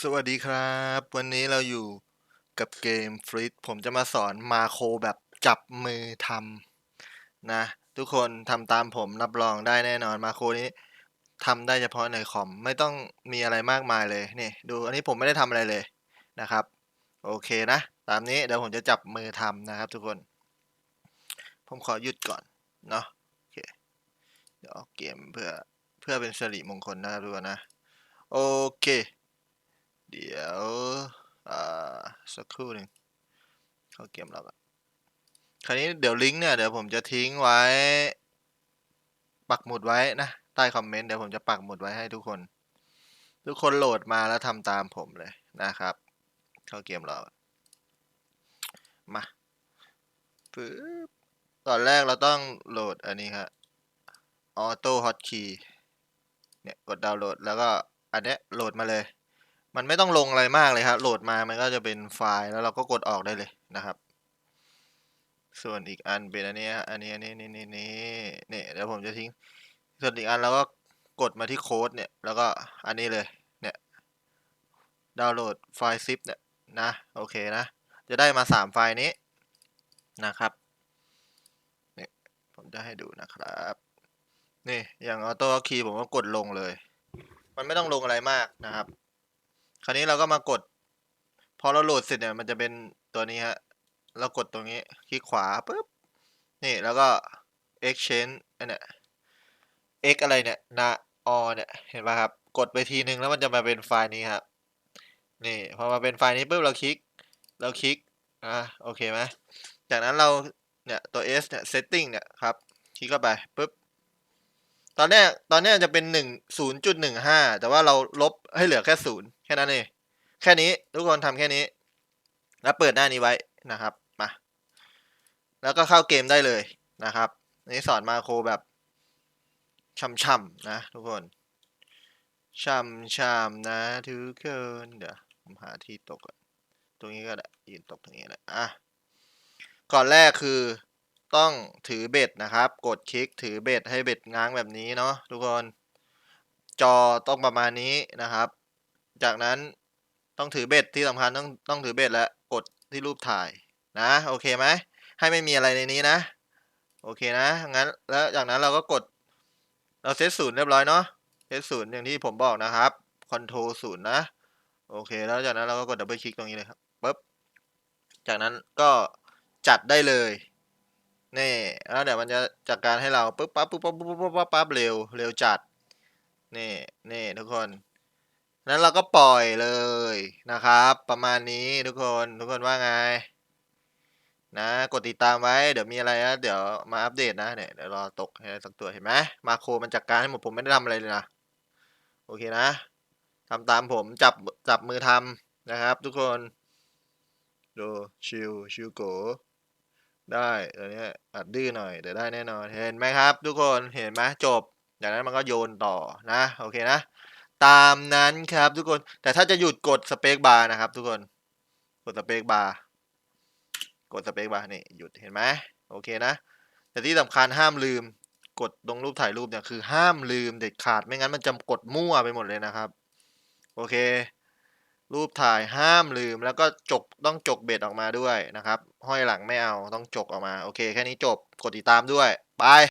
สวัสดีครับ วันนี้เราอยู่กับเกมฟรีดผมจะมาสอนมาโครแบบจับมือทำนะ ทุกคนทำตามผมรับรองได้แน่นอนมาโครนี้ทำได้เฉพาะในคอมไม่ต้องมีอะไรมากมายเลยนี่ดูอันนี้ผมไม่ได้ทำอะไรเลยนะครับ โอเคนะ ตามนี้เดี๋ยวผมจะจับมือทำนะครับ ทุกคน ผมขอหยุดก่อนเนาะโอเคเดี๋ยวออกเกมเพื่อเพื่อเป็นสิริมงคลนะครับทุกคนนะ โอเค เดี๋ยวอ่าสักครู่หนึ่งเข้าเกมเราก่อนคราวนี้เดี๋ยวลิงก์เนี่ยเดี๋ยวผมจะทิ้งไว้ ปักหมุดไว้นะ ใต้คอมเมนต์เดี๋ยวผมจะปักหมุดไว้ให้ทุกคน ทุกคนโหลดมาแล้วทำตามผมเลยนะครับ เข้าเกมเรามาปึ๊บตอนแรกเราต้องโหลดอันนี้ครับออโต้ฮอตคีย์เนี่ยกดดาวน์โหลดแล้วก็อันเนี้ยโหลดมาเลย มันไม่ต้องลงอะไรมากเลยครับโหลดมามันก็จะเป็นไฟล์แล้วเราก็กดออกได้เลยนะครับ ส่วนอีกอันเป็นอันนี้อันนี้อันนี้นี่นี่นี่นี่เดี๋ยวผมจะทิ้ง ส่วนอีกอันเราก็กดมาที่โค้ดเนี่ยแล้วก็อันนี้เลยเนี่ยดาวน์โหลดไฟล์ซิปเนี่ยนะโอเคนะ จะได้มาสามไฟล์นี้นะครับนี่ผมจะให้ดูนะครับนี่อย่างออโต้คีย์ผมก็กดลงเลย มันไม่ต้องลงอะไรมากนะครับ คราวนี้เราก็มากด พอเราโหลดเสร็จเนี่ยมันจะเป็นตัวนี้ฮะ เรากดตรงนี้ คลิกขวาปุ๊บ นี่แล้วก็ exchange อันเนี้ย x อะไรเนี่ยนะอเนี่ย เห็นป่ะครับ กดไปทีนึงแล้วมันจะมาเป็นไฟล์นี้ครับ นี่พอมาเป็นไฟล์นี้ปุ๊บเราคลิก เราคลิก อะโอเคไหมจากนั้นเราเนี่ยตัว s เนี่ย setting เนี่ยครับ คลิกเข้าไปปุ๊บ ตอนเนี้ตอนนี้จะเป็นหนึ่งศูนย์จุดหนึ่งห้าแต่ว่าเราลบให้เหลือแค่ศูนย์ ค่นั้นเองแค่นี้ทุกคนทำแค่นี้ แล้วเปิดหน้านี้ไว้นะครับมาแล้วก็เข้าเกมได้เลยนะครับนนี้สอนมาโครแบบช่ำๆนะ ทุกคนช่ำๆนะทุกคนเดี๋ยวผมหาที่ตกก่อนตรงนี้ก็ได้ยืนตกตรงนี้แหละอะก่อนแรกคือต้องถือเบ็ดนะครับ กดคลิกถือเบ็ดให้เบ็ดง้างแบบนี้เนาะทุกคน จอต้องประมาณนี้นะครับ จากนั้นต้องถือเบ็ดที่สำคัญต้องต้องถือเบ็ดและกดที่รูปถ่ายนะโอเคไหมให้ไม่มีอะไรในนี้นะ โอเคนะงั้นแล้วจากนั้นเราก็กดเราเซตศูนย์เรียบร้อยเนาะเซตศูนย์อย่างที่ผมบอกนะครับคอนโทรลศูนย์นะโอเคแล้วจากนั้นเราก็กดดับเบิลคลิกตรงนี้เลยครับปึ๊บจากนั้นก็จัดได้เลยนี่แล้วเดี๋ยวมันจะจัดการให้เราปึ๊บปั๊บปึ๊บปั๊บปึ๊บปั๊บปั๊บปั๊บเร็วเร็วจัดนี่นี่ทุกคน นั้นเราก็ปล่อยเลยนะครับ ประมาณนี้ทุกคนทุกคนว่าไง นะ กดติดตามไว้เดี๋ยวมีอะไรนะเดี๋ยวมาอัปเดตนะเนี่ยเดี๋ยวรอตกให้สักตัวเห็นไหมมาโครมันจัดการให้หมดผมไม่ได้ทำอะไรเลยนะโอเคนะทำตามผมจับจับมือทำนะครับ ทุกคนดูชิวชิวโกได้ตอนนี้อัดดื้อหน่อยแต่ได้แน่นอนเห็นไหมครับ ทุกคนเห็นไหมจบจากนั้นมันก็โยนต่อนะ โอเคนะ ตามนั้นครับทุกคน แต่ถ้าจะหยุดกดสเปคบาร์นะครับ ทุกคน กดสเปคบาร์กดสเปคบาร์นี่หยุดเห็นไหมโอเคนะ แต่ที่สำคัญห้ามลืม กดตรงรูปถ่ายรูปเนี่ยคือห้ามลืมเด็ดขาดไม่งั้นมันจะกดมั่วไปหมดเลยนะครับ โอเค รูปถ่ายห้ามลืมแล้วก็จกต้องจกเบ็ดออกมาด้วยนะครับ ห้อยหลังไม่เอาต้องจกออกมา โอเค แค่นี้จบกดติดตามด้วยบาย